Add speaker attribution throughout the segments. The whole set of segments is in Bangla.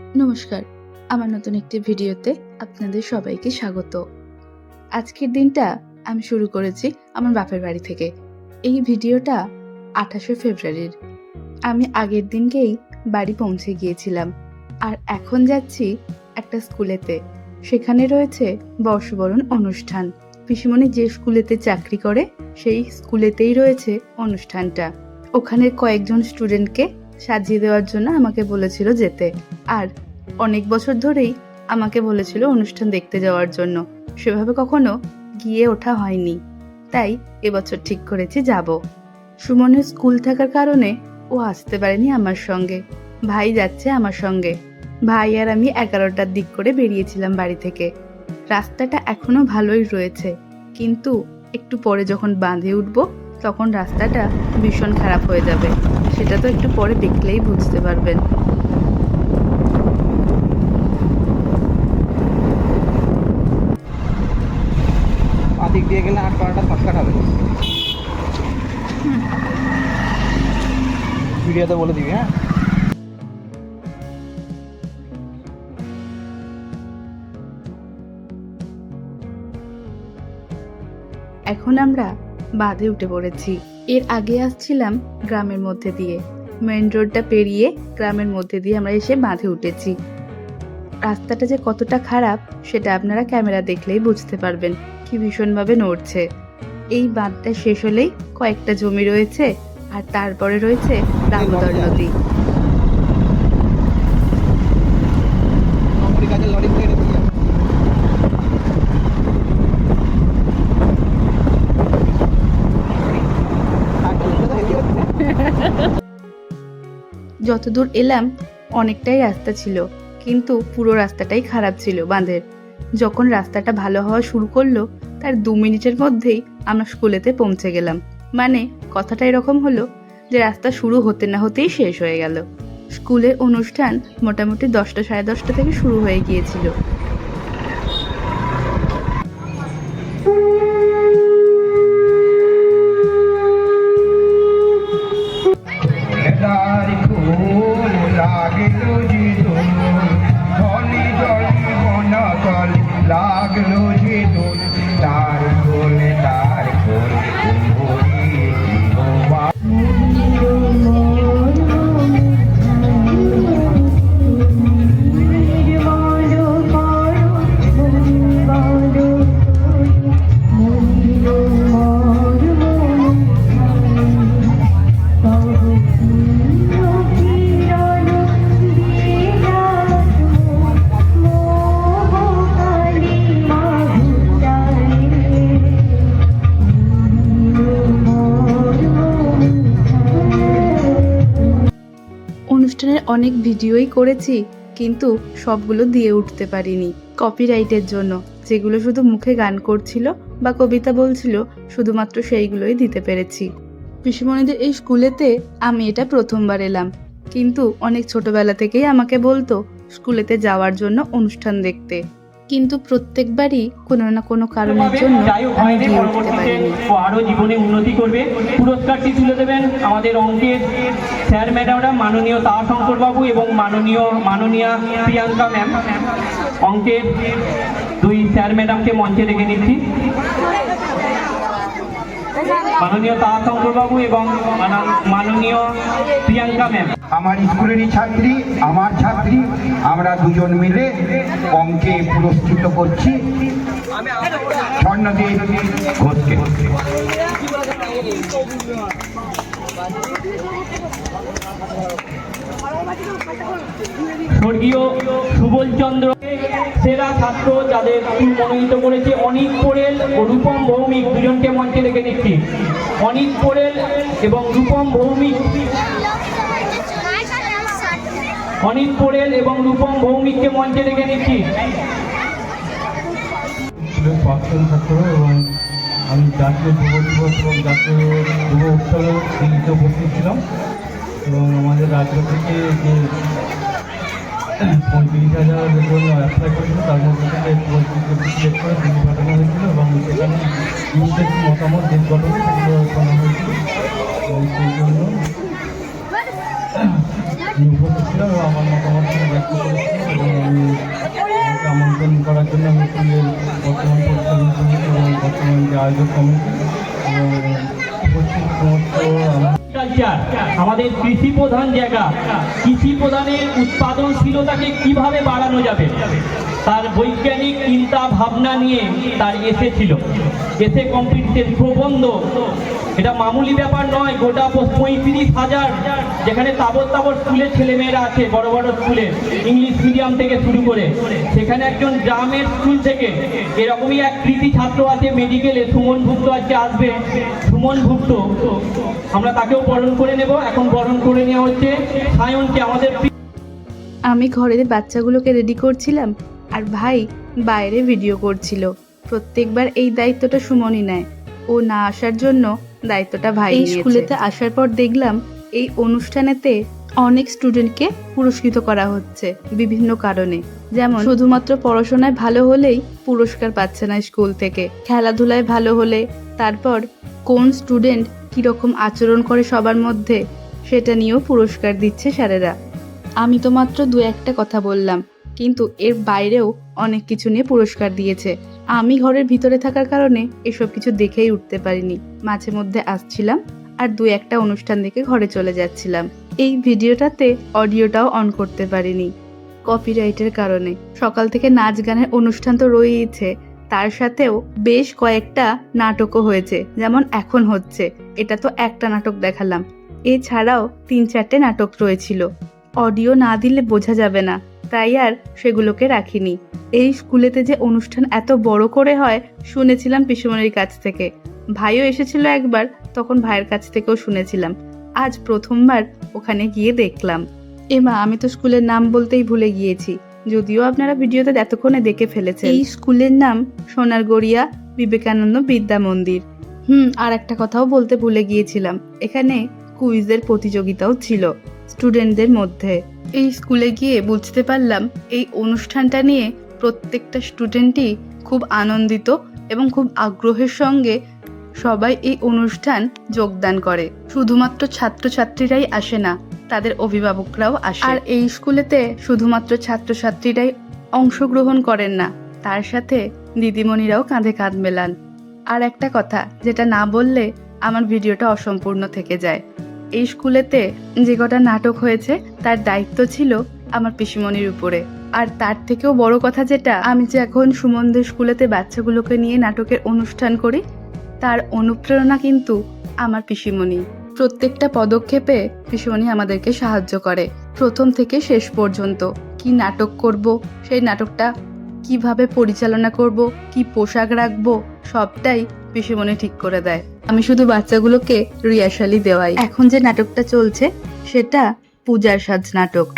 Speaker 1: নমস্কার। আমার নতুন একটি ভিডিওতে আপনাদের সবাইকে স্বাগত। আজকের দিনটা আমি শুরু করেছি আমার বাপের বাড়ি থেকে। এই ভিডিওটা আঠাশে ফেব্রুয়ারির। আমি আগের দিনকেই বাড়ি পৌঁছে গিয়েছিলাম। আর এখন যাচ্ছি একটা স্কুলেতে। সেখানে রয়েছে বর্ষবরণ অনুষ্ঠান। পিসিমণি যে স্কুলেতে চাকরি করে, সেই স্কুলেতেই রয়েছে অনুষ্ঠানটা। ওখানের কয়েকজন স্টুডেন্টকে সাজিয়ে দেওয়ার জন্য আমাকে বলেছিল যেতে। আর অনেক বছর ধরেই আমাকে বলেছিল অনুষ্ঠান দেখতে যাওয়ার জন্য। সেভাবে কখনো গিয়ে ওঠা হয়নি। তাই এবছর ঠিক করেছি যাব। সুমনের স্কুল থাকার কারণে ও আসতে পারেনি আমার সঙ্গে। ভাই যাচ্ছে আমার সঙ্গে। ভাই আর আমি এগারোটার দিক করে বেরিয়েছিলাম বাড়ি থেকে। রাস্তাটা এখনও ভালোই রয়েছে। কিন্তু একটু পরে যখন বাঁধে উঠব, তখন রাস্তাটা ভীষণ খারাপ হয়ে যাবে। সেটা তো একটু পরে দেখলেই বুঝতে পারবেন।
Speaker 2: দিক দিয়ে গেলে শর্টকাট হবে। ভিডিওতে বলে দিবি হ্যাঁ?
Speaker 1: এখন আমরা বাঁধে উঠে পড়েছি। এর আগে আসছিলাম গ্রামের মধ্যে দিয়ে। মেন রোডটা পেরিয়ে গ্রামের মধ্যে দিয়ে আমরা এসে বাঁধে উঠেছি। রাস্তাটা যে কতটা খারাপ, সেটা আপনারা ক্যামেরা দেখলেই বুঝতে পারবেন কি ভীষণভাবে নড়ছে। এই বাঁধটা শেষ হলেই কয়েকটা জমি রয়েছে আর তারপরে রয়েছে দামোদর নদী
Speaker 2: নম্বরি কাজের লরি থেকে রেখে যাবে আর চলতে তো হেভি হচ্ছে।
Speaker 1: যতদূর এলাম, অনেকটাই রাস্তা ছিল, কিন্তু পুরো রাস্তাটাই খারাপ ছিল বাঁধের। যখন রাস্তাটা ভালো হওয়া শুরু করল, তার দু মিনিটের মধ্যেই আমরা স্কুলেতে পৌঁছে গেলাম। মানে কথাটা এরকম হলো যে রাস্তা শুরু হতে না হতেই শেষ হয়ে গেল। স্কুলের অনুষ্ঠান মোটামুটি দশটা সাড়ে দশটা থেকে শুরু হয়ে গিয়েছিল। অনেক ভিডিওই করেছি, কিন্তু সবগুলো দিয়ে উঠতে পারিনি। কপিরাইটের জন্য, যেগুলো শুধু মুখে গান করছিল বা কবিতা বলছিল, শুধুমাত্র সেইগুলোই দিতে পেরেছি। পিসিমণিদের এই স্কুলেতে আমি এটা প্রথমবার এলাম, কিন্তু অনেক ছোটবেলা থেকেই আমাকে বলতো, স্কুলেতে যাওয়ার জন্য অনুষ্ঠান দেখতে। কিন্তু প্রত্যেকবারই কোনো না কোনো কারণের জন্য আমি গিয়ে উঠতে
Speaker 3: পরবর্তীতে
Speaker 1: পারিনি।
Speaker 3: ও আরও জীবনে উন্নতি করবে। পুরস্কারটি তুলে দেবেন আমাদের অঙ্কের স্যার ম্যাডামরা মাননীয় তারাশঙ্কর বাবু এবং মাননীয় মাননীয়া প্রিয়াঙ্কা ম্যাম। অঙ্কের দুই স্যার ম্যাডামকে মঞ্চে ডেকে নিচ্ছি। মাননীয় তারাশঙ্কর বাবু এবং মাননীয় প্রিয়াঙ্কা ম্যাম।
Speaker 4: আমার স্কুলেরই ছাত্রী, আমার ছাত্রী, আমরা দুজন মিলে অঙ্কে পুরস্কৃত করছি। স্বর্ণদেব ঘোষকে।
Speaker 3: স্বর্গীয় সুবল চন্দ্র সেরা ছাত্র যাদের স্কুল মনোনীত করেছে। অনিক পোড়েল ও রূপম ভৌমিক দুজনকে মঞ্চে রেখে দিচ্ছি অনিক পোড়েল এবং রূপম ভৌমিক। অনিক পোড়েল এবং রূপম ভৌমিককে মঞ্চে রেখে
Speaker 5: এবং আমি জাতীয় যুব দিবস এবং জাতীয় যুব উৎসবে উপস্থিত ছিলাম। এবং আমাদের রাজ্য থেকে যে পঁয়ত্রিশ হাজার জন্য অ্যাপ্লাই করেছিল তার মধ্যে থেকে পঁয়ত্রিশ সিলেক্ট করে দুটি ঘটনা হয়েছিল এবং সেখানে ইউজের মতামত যে ঘটনা সেগুলো করা হয়েছিল সেই জন্য ছিল আমার মতামত ব্যক্ত করেছিল এবং আমি আমন্ত্রণ করার জন্য আমি বর্তমান পরিচালনা কমিটি এবং বর্তমান যে আয়োজক কমিটি
Speaker 3: কালচার আমাদের কৃষি প্রধান জায়গা। কৃষি প্রধানের উৎপাদনশীলতাকে কীভাবে বাড়ানো যাবে? তার বৈজ্ঞানিক চিন্তা ভাবনা নিয়ে তার এসেছিল এসে কমপ্লিটের প্রবন্ধ এটা মামুলি ব্যাপার নয়, গোটা পঁয়ত্রিশ হাজার, যেখানে তাবর তাবর স্কুলের ছেলেমেয়েরা আছে, বড় বড় স্কুলে, ইংলিশ মিডিয়াম থেকে শুরু করে। সেখানে একজন গ্রামের স্কুল থেকে এরকমই এক কৃতি ছাত্র আছে, মেডিকেলে, সুমন ভুক্ত আজকে আসবে। সুমন ভুক্ত আমরা তাকেও বরণ করে নেব। এখন বরণ করে নেওয়া হচ্ছে। সায়নকে আমাদের
Speaker 1: আমি ঘরের বাচ্চাগুলোকে রেডি করছিলাম, আর ভাই বাইরে ভিডিও করছিল। প্রত্যেকবার এই দায়িত্বটা সুমনই নেয়। ও না আসার জন্য দায়িত্বটা ভাই এই স্কুলেতে আসার পর দেখলাম এই অনুষ্ঠানেতে অনেক স্টুডেন্টকে পুরস্কৃত করা হচ্ছে বিভিন্ন কারণে। যেমন শুধুমাত্র পড়াশোনায় ভালো হলেই পুরস্কার পাচ্ছে না স্কুল থেকে খেলাধুলায় ভালো হলে তারপর কোন স্টুডেন্ট কীরকম আচরণ করে সবার মধ্যে সেটা নিয়েও পুরস্কার দিচ্ছে স্যারেরা। আমি তো মাত্র দু একটা কথা বললাম কিন্তু এর বাইরেও অনেক কিছু নিয়ে পুরস্কার দিয়েছে। আমি ঘরের ভিতরে থাকার কারণে এসব কিছু দেখেই উঠতে পারিনি। মাঝে মধ্যে আসছিলাম আর দু একটা অনুষ্ঠান দেখে ঘরে চলে যাচ্ছিলাম। এই ভিডিওটাতে অডিওটাও অন করতে পারিনি। কপিরাইটের কারণে। সকাল থেকে নাচ গানের অনুষ্ঠান তো রয়েইছে। তার সাথেও বেশ কয়েকটা নাটকও হয়েছে, যেমন এখন হচ্ছে। এটা তো একটা নাটক দেখালাম। এছাড়াও তিন চারটে নাটক রয়েছিল। অডিও না দিলে বোঝা যাবে না। তাই আর সেগুলোকে রাখিনি। এই স্কুলেতে যে অনুষ্ঠান এত বড় করে হয়, শুনেছিলাম পিসুমনির কাছ থেকে। ভাইও এসেছিল একবার, তখন ভাইয়ের কাছ থেকেও শুনেছিলাম। আজ প্রথমবার ওখানে গিয়ে দেখলাম। এমা আমি তো স্কুলের নাম বলতেই ভুলে গিয়েছি। যদিও আপনারা ভিডিওতে এতক্ষণে দেখে ফেলেছেন। এই স্কুলের নাম সোনারগড়িয়া বিবেকানন্দ বিদ্যা মন্দির। হুম, আর একটা কথাও বলতে ভুলে গিয়েছিলাম। এখানে কুইজের প্রতিযোগিতাও ছিল স্টুডেন্টদের মধ্যে। এই স্কুলে গিয়ে বুঝতে পারলাম এই অনুষ্ঠানটা নিয়ে প্রত্যেকটা স্টুডেন্টই খুব আনন্দিত এবং খুব আগ্রহের সঙ্গে সবাই এই অনুষ্ঠান যোগদান করে। শুধুমাত্র ছাত্রছাত্রীরাই আসে না, তাদের অভিভাবকরাও আসে। আর এই স্কুলেতে শুধুমাত্র ছাত্রছাত্রীরাই অংশগ্রহণ করেন না, তার সাথে দিদিমণিরাও কাঁধে কাঁধ মেলান। আর একটা কথা, যেটা না বললে আমার ভিডিওটা অসম্পূর্ণ থেকে যায়। এই স্কুলেতে যে কটা নাটক হয়েছে, তার দায়িত্ব ছিল আমার পিসিমণির উপরে। আর তার থেকেও বড় কথা যেটা, আমি যে এখন সুমনদের স্কুলেতে বাচ্চাগুলোকে নিয়ে নাটকের অনুষ্ঠান করি, তার অনুপ্রেরণা কিন্তু আমার পিসিমণি। প্রত্যেকটা পদক্ষেপে পিসিমণি আমাদেরকে সাহায্য করে, প্রথম থেকে শেষ পর্যন্ত। কি নাটক করব, সেই নাটকটা কীভাবে পরিচালনা করব, কি পোশাক রাখব সবটাই পিসিমণি ঠিক করে দেয়। আমি শুধু বাচ্চাগুলোকে রিহার্সালি দেওয়াই। এখন যে নাটকটা চলছে, সেটা পূজার সাজ নাটক।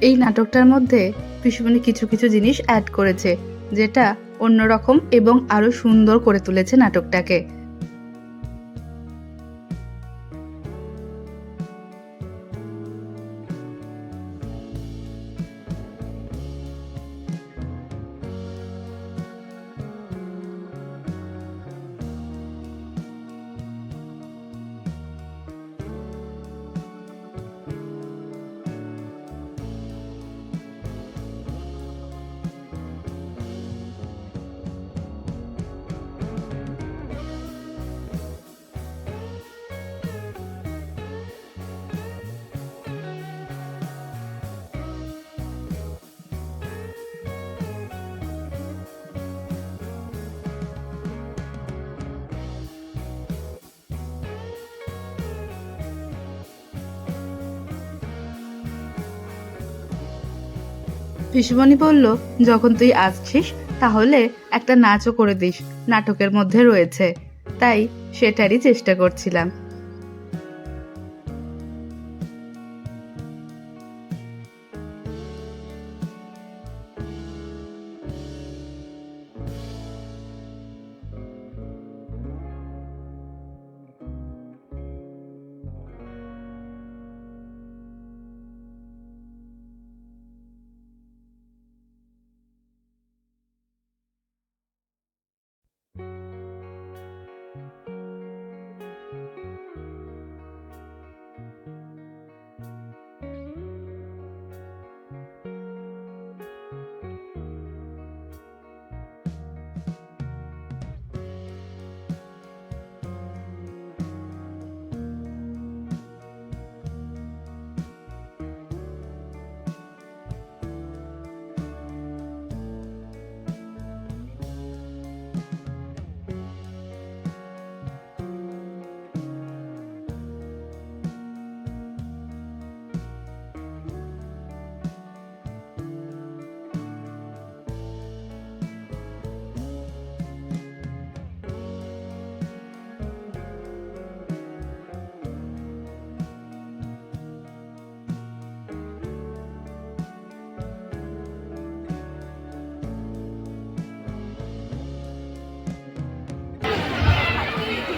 Speaker 1: এই নাটকটার মধ্যে পিসুমণি কিছু কিছু জিনিস অ্যাড করেছে, যেটা অন্যরকম এবং আরও সুন্দর করে তুলেছে নাটকটাকে। পিসুমণি বলল, যখন তুই আসছিস, তাহলে একটা নাচও করে দিস। নাটকের মধ্যে রয়েছে। তাই সেটারই চেষ্টা করছিলাম।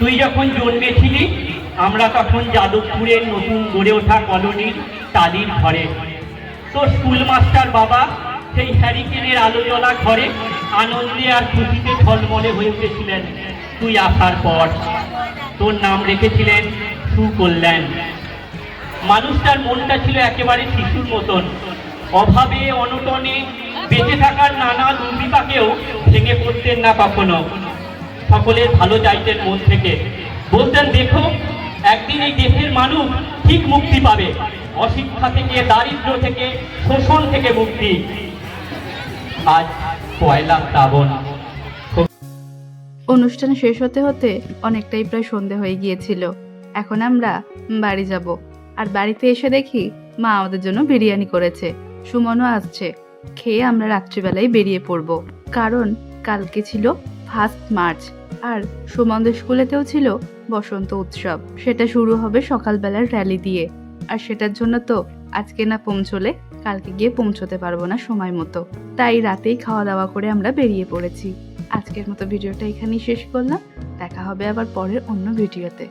Speaker 3: তুই যখন জন্মেছিলি, আমরা তখন যাদবপুরের নতুন গড়ে ওঠা কলোনির টালির ঘরে। তোর স্কুল মাস্টার বাবা সেই হ্যারিকেনের আলো জ্বলা ঘরে আনন্দে আর খুশিতে ঝলমলে হয়ে উঠেছিলেন। তুই আসার পর তোর নাম রেখেছিলেন সুকল্যাণ। মানুষটার মনটা ছিল একেবারে শিশুর মতন। অভাবে, অনটনে বেঁচে থাকার নানা দুর্বিপাকেও ভেঙে পড়তেন না কখনো। সকলের ভালো চাইতেন মন থেকে। বলতেন, দেখো, একদিন এই দেশের মানুষ ঠিক মুক্তি পাবে। অশিক্ষা থেকে দারিদ্র্য থেকে, শোষণ থেকে মুক্তি। আজ পয়লা শ্রাবণ।
Speaker 1: অনুষ্ঠান শেষ হতে হতে অনেকটাই প্রায় সন্ধে হয়ে গিয়েছিল। এখন আমরা বাড়ি যাব। আর বাড়িতে এসে দেখি মা আমাদের জন্য বিরিয়ানি করেছে। সুমনও আসছে। খেয়ে আমরা রাত্রিবেলায় বেরিয়ে পড়ব। কারণ কালকে ছিল ফার্স্ট মার্চ আর সুমন্দ স্কুলেতেও ছিল বসন্ত উৎসব। সেটা শুরু হবে সকালবেলার র্যালি দিয়ে। আর সেটার জন্য তো আজকে না পৌঁছলে কালকে গিয়ে পৌঁছতে পারব না সময় মতো। তাই রাতেই খাওয়া দাওয়া করে আমরা বেরিয়ে পড়েছি। আজকের মতো ভিডিওটা এখানেই শেষ করলাম। দেখা হবে আবার পরের অন্য ভিডিওতে।